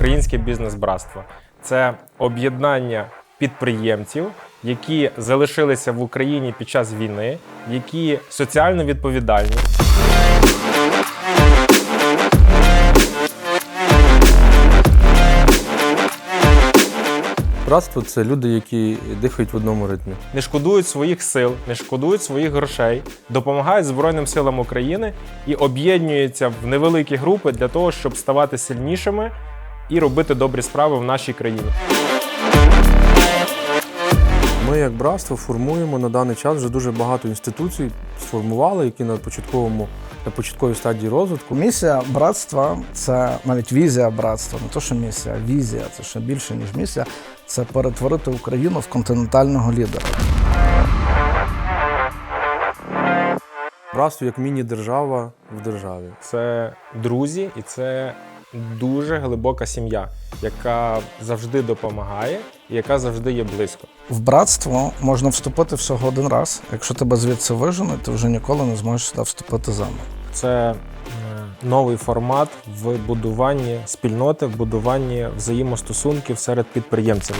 українське бізнес-братство. Це об'єднання підприємців, які залишилися в Україні під час війни, які соціально відповідальні. Братство це люди, які дихають в одному ритмі. не шкодують своїх сил, не шкодують своїх грошей, допомагають Збройним силам України і об'єднуються в невеликі групи для того, щоб ставати сильнішими і робити добрі справи в нашій країні. Ми, як братство, формуємо на даний час вже дуже багато інституцій сформували, які на початковому на початковій стадії розвитку. Місія братства це навіть візія братства, не то, що місія, а візія це ще більше, ніж місія. Це перетворити Україну в континентального лідера. Братство як міні-держава в державі. Це друзі, і це дуже глибока сім'я, яка завжди допомагає і яка завжди є близько. В братство можна вступити всього один раз. Якщо тебе звідси виженуть, ти вже ніколи не зможеш сюди вступити заново. Це е, новий формат в будуванні спільноти, в будуванні взаємостосунків серед підприємців.